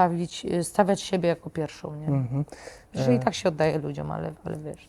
stawić, y, stawiać siebie jako pierwszą, nie? Mhm. Że i E. tak się oddaje ludziom, ale, ale wiesz.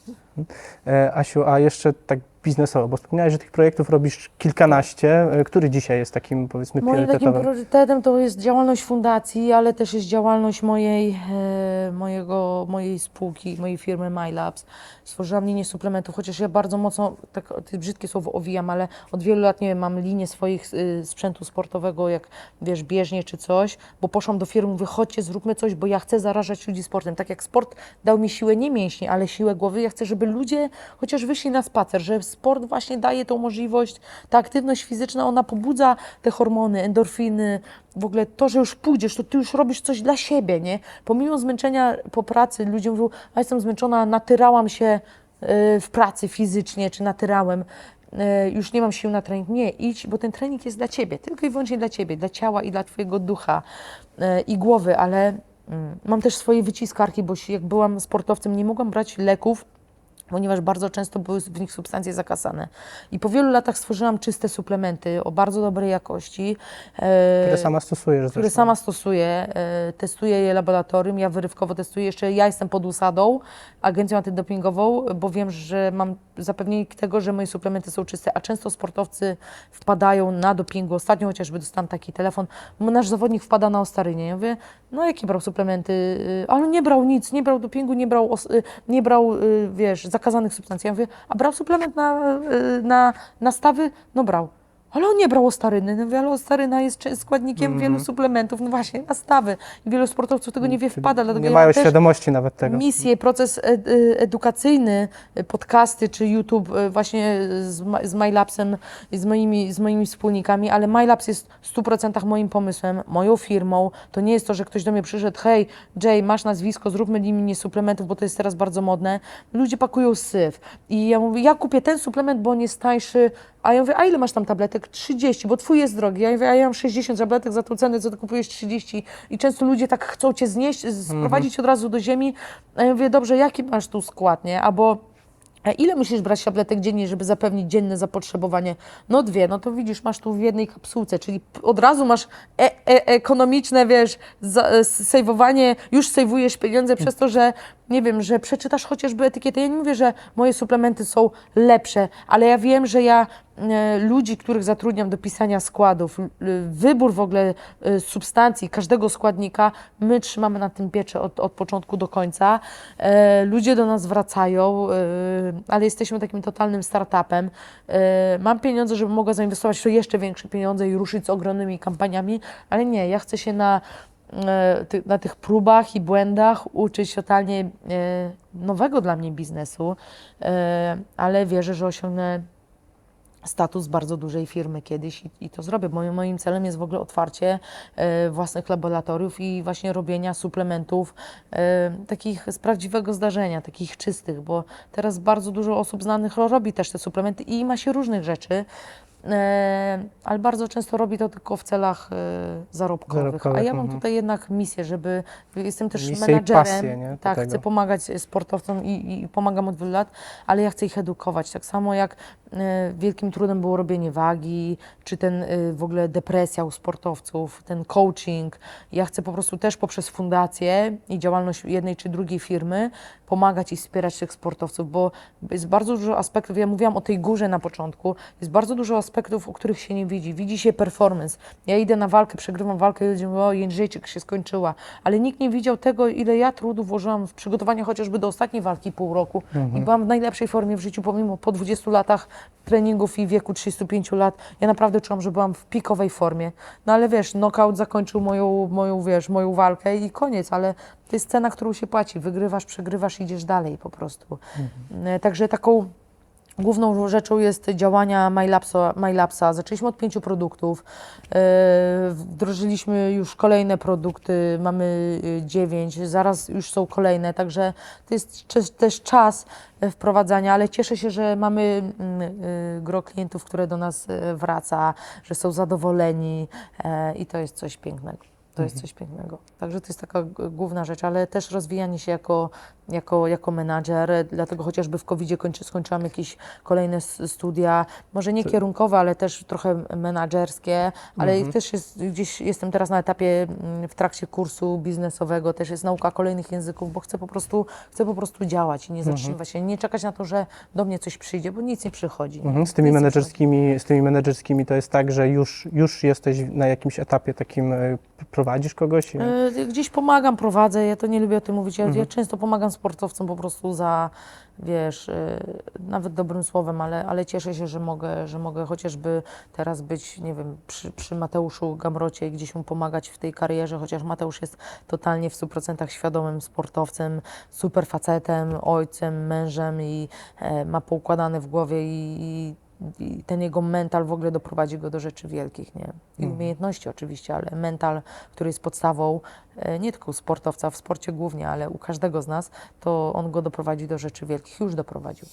E, Asiu, a jeszcze tak biznesowo, bo wspomniałeś, że tych projektów robisz kilkanaście. E, Który dzisiaj jest takim, powiedzmy, Moim takim priorytetowym? priorytetem to jest działalność fundacji, ale też jest działalność mojej, e, mojego, mojej spółki, mojej firmy MyLabs. Stworzyłam linię suplementów, chociaż ja bardzo mocno, tak te brzydkie słowo owijam, ale od wielu lat, nie wiem, mam linię swoich y, sprzętu sportowego, jak wiesz, bieżnie czy coś, bo poszłam do firmy, mówię, chodźcie, zróbmy coś, bo ja chcę zarażać ludzi sportem. Tak jak sport dał mi siłę nie mięśni, ale siłę głowy, ja chcę, żeby ludzie chociaż wyszli na spacer, że sport właśnie daje tą możliwość, ta aktywność fizyczna, ona pobudza te hormony, endorfiny, w ogóle to, że już pójdziesz, to ty już robisz coś dla siebie, nie? Pomimo zmęczenia po pracy, ludzie mówią, a jestem zmęczona, natyrałam się y, w pracy fizycznie, czy natyrałem, y, już nie mam sił na trening. Nie, idź, bo ten trening jest dla ciebie, tylko i wyłącznie dla ciebie, dla ciała i dla twojego ducha y, i głowy, ale mm, mam też swoje wyciskarki, bo jak byłam sportowcem, nie mogłam brać leków, ponieważ bardzo często były w nich substancje zakasane. I po wielu latach stworzyłam czyste suplementy o bardzo dobrej jakości. e, Które sama stosujesz które zresztą. sama stosuję, e, testuję je laboratorium, ja wyrywkowo testuję. Jeszcze ja jestem pod USAdą, agencją antydopingową, bo wiem, że mam zapewnienie tego, że moje suplementy są czyste, a często sportowcy wpadają na dopingu. Ostatnio chociażby dostałam taki telefon, bo nasz zawodnik wpada na ostarynie. Ja mówię, no jakie brał suplementy? Y, Ale nie brał nic, nie brał dopingu, nie brał, y, nie brał y, wiesz, zakazanych substancji. Ja mówię, a brał suplement na, y, na, na stawy? No brał. Ale on nie brał ostaryny. No, mówię, ale ostaryna jest składnikiem wielu suplementów. No właśnie, na stawy. I wielu sportowców tego nie wie, wpada. Dlatego Nie ja mają mam też świadomości nawet tego. misję, proces ed, y, edukacyjny, y, podcasty czy YouTube y, właśnie z, Ma- z MyLabsem i z moimi, z moimi wspólnikami, ale MyLabs jest w 100% moim pomysłem, moją firmą. To nie jest to, że ktoś do mnie przyszedł, hej Jay, masz nazwisko, zróbmy linię suplementów, bo to jest teraz bardzo modne. Ludzie pakują syf. I ja mówię, ja kupię ten suplement, bo on jest tańszy, a ja mówię, a ile masz tam tabletek? 30, bo twój jest drogi. Ja mówię, a ja mam 60 tabletek za tą cenę, co ty kupujesz 30. I często ludzie tak chcą cię znieść, sprowadzić od razu do ziemi. A ja mówię, dobrze, jaki masz tu skład, nie? Albo a ile musisz brać tabletek dziennie, żeby zapewnić dzienne zapotrzebowanie? No dwie, no to widzisz, masz tu w jednej kapsułce, czyli od razu masz e e ekonomiczne, wiesz, za- e, sejwowanie, już sejwujesz pieniądze przez to, że nie wiem, że przeczytasz chociażby etykietę. Ja nie mówię, że moje suplementy są lepsze, ale ja wiem, że ja e, ludzi, których zatrudniam do pisania składów, l- wybór w ogóle e, substancji, każdego składnika, my trzymamy na tym pieczę od, od początku do końca. E, ludzie do nas wracają, e, ale jesteśmy takim totalnym startupem. E, mam pieniądze, żeby mogła zainwestować w jeszcze większe pieniądze i ruszyć z ogromnymi kampaniami, ale nie, ja chcę się na e, na tych próbach i błędach uczyć totalnie e, nowego dla mnie biznesu, e, ale wierzę, że osiągnę status bardzo dużej firmy kiedyś i, i to zrobię. Moim, moim celem jest w ogóle otwarcie e, własnych laboratoriów i właśnie robienia suplementów e, takich z prawdziwego zdarzenia, takich czystych, bo teraz bardzo dużo osób znanych robi też te suplementy i ma się różnych rzeczy. E, ale bardzo często robi to tylko w celach e, zarobkowych. Zarobkowych, A ja mam mhm. tutaj jednak misję, żeby jestem też Misję i menadżerem. pasję, nie, do tak, tego. chcę pomagać sportowcom i, i pomagam od wielu lat, ale ja chcę ich edukować. Tak samo jak e, wielkim trudem było robienie wagi, czy ten e, w ogóle depresja u sportowców, ten coaching. Ja chcę po prostu też poprzez fundację i działalność jednej czy drugiej firmy pomagać i wspierać tych sportowców, bo jest bardzo dużo aspektów, ja mówiłam o tej górze na początku, jest bardzo dużo aspektów, o których się nie widzi. Widzi się performance. Ja idę na walkę, przegrywam walkę i ludzie mówią, o Jędrzejczyk się skończyła, ale nikt nie widział tego, ile ja trudu włożyłam w przygotowanie chociażby do ostatniej walki pół roku i byłam w najlepszej formie w życiu, pomimo po 20 latach treningów i wieku 35 lat, ja naprawdę czułam, że byłam w pikowej formie. No ale wiesz, knockout zakończył moją, moją, wiesz, moją walkę i koniec, ale to jest cena, którą się płaci. Wygrywasz, przegrywasz, idziesz dalej po prostu. E, Także taką Główną rzeczą jest działania MyLabsa. MyLabsa. Zaczęliśmy od pięciu produktów. E, Wdrożyliśmy już kolejne produkty, mamy e, dziewięć, zaraz już są kolejne, także to jest też czas e, wprowadzania, ale cieszę się, że mamy mm, e, gro klientów, które do nas e, wraca, że są zadowoleni e, i to jest coś pięknego. To jest coś pięknego. Także to jest taka główna rzecz, ale też rozwijanie się jako, jako, jako menadżer, dlatego chociażby w covid kończy, skończyłam jakieś kolejne studia, może nie kierunkowe, ale też trochę menadżerskie, ale też jest, gdzieś jestem teraz na etapie mm, w trakcie kursu biznesowego, też jest nauka kolejnych języków, bo chcę po prostu, chcę po prostu działać i nie zatrzymywać się, nie czekać na to, że do mnie coś przyjdzie, bo nic nie przychodzi. Mhm. Z tymi Nic menedżerskimi, z tymi menedżerskimi to jest tak, że już, już jesteś na jakimś etapie takim, e, prowadzisz kogoś? E, Gdzieś pomagam, prowadzę, ja to nie lubię o tym mówić. Ja, Mhm. ja często pomagam sportowcom po prostu za, wiesz, e, nawet dobrym słowem, ale, ale cieszę się, że mogę, że mogę chociażby teraz być, nie wiem, przy, przy Mateuszu Gamrocie i gdzieś mu pomagać w tej karierze, chociaż Mateusz jest totalnie w 100% świadomym sportowcem, super facetem, ojcem, mężem i e, ma poukładane w głowie i, i i ten jego mental w ogóle doprowadzi go do rzeczy wielkich, nie? I Mhm. umiejętności oczywiście, ale mental, który jest podstawą e, nie tylko u sportowca, w sporcie głównie, ale u każdego z nas, to on go doprowadzi do rzeczy wielkich, już doprowadził.